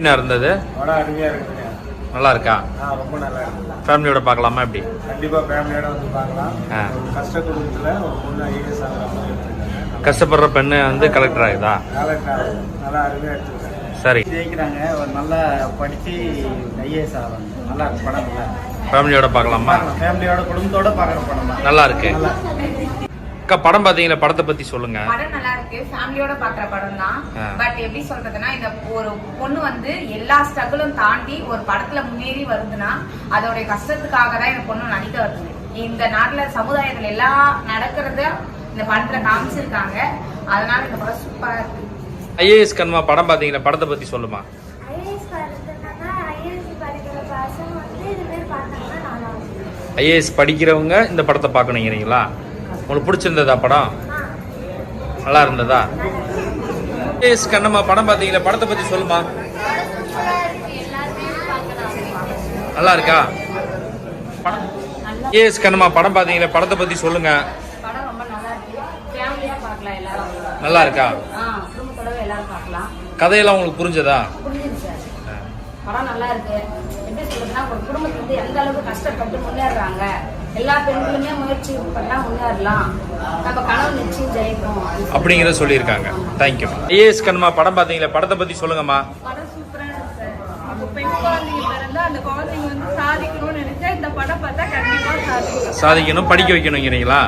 என்ன இருந்தது? படம் அருமையாக இருக்குதுங்க. நல்லா இருக்கா ஆ ரொம்ப நல்லா இருக்குது ஃபேமிலியோட பார்க்கலாமா எப்படி? கண்டிப்பாக ஃபேமிலியோட வந்து பார்க்கலாம். கஷ்ட குடும்பத்தில் ஒரு பொண்ணு ஐஏஎஸ் கஷ்டப்படுற பெண்ணு வந்து கலெக்டர் ஆகுதா? நல்லா நல்லா அருமையாக எடுத்துருக்காங்க. சரி. ஜெயிக்கிறாங்க. ஒரு நல்லா படித்து ஐஏஎஸ் ஆகிறாங்க நல்லா இருக்கு படம் நல்லா ஃபேமிலியோட பார்க்கலாமா? ஃபேமிலியோட குடும்பத்தோட பார்க்குற படம் தான். நல்லா இருக்கு. அக்கா படம் பார்த்தீங்களா? படத்தை பத்தி சொல்லுங்க. படம் நல்லா இருக்கு. ஃபேமிலியோட பாக்குற படம் தான். எப்படி சொல்றதுன்னா இந்த ஒரு பொண்ணு வந்து எல்லா ஸ்ட்ரகிளும் தாண்டி ஒரு படத்துல முன்னேறி வருதுன்னா அதோடைய கஷ்டத்துக்காக தான் இந்த பொண்ணு நடிக்க வருது. இந்த நாட்டுல சமுதாயத்துல எல்லாம் நடக்கிறத இந்த படத்துல காமிச்சிருக்காங்க. அதனால இந்த படம் சூப்பரா இருக்கு. ஐஏஎஸ் கண்மா படம் பார்த்தீங்களா? படத்தை பத்தி சொல்லுமா? ஐஏஎஸ் படிக்கிறவங்க இந்த படத்தை பார்க்கணுங்கிறீங்களா? உங்களுக்கு பிடிச்சிருந்ததா படம்? நல்லா இருந்ததா? எஸ் கண்ணம்மா படம் பார்த்தீங்களா? படத்தை பத்தி சொல்லுமா? நல்லா இருக்கா? ஐஏஎஸ் கண்ணம்மா படம் பார்த்தீங்களா? படத்தை பத்தி சொல்லுங்க. நல்லா இருக்கா? கதையெல்லாம் உங்களுக்கு புரிஞ்சதா? புரிஞ்சுது சார். படம் நல்லா இருக்கு. எப்படி சொல்றதுன்னா ஒரு குடும்பத்துல வந்து எந்த அளவுக்கு கஷ்டப்பட்டு முன்னேறாங்க எல்லா பெண்களுமே முயற்சி பண்ணா முன்னேறலாம். நம்ம கனவு நிச்சயம் ஜெயிக்கும் அப்படிங்கிறத சொல்லியிருக்காங்க. தேங்க்யூ ஐஏஎஸ் கண்மா படம் பார்த்தீங்களா? படத்தை பத்தி சொல்லுங்கம்மா. படம் சூப்பரா இருக்கு சார். அப்போ பெண் குழந்தைங்க பிறந்தா அந்த குழந்தைங்க வந்து சாதிக்கணும்னு நினைச்சா இந்த படம் பார்த்தா கண்டிப்பா சாதிக்கும். சாதிக்கணும் படிக்க வைக்கணுங்கிறீங்களா?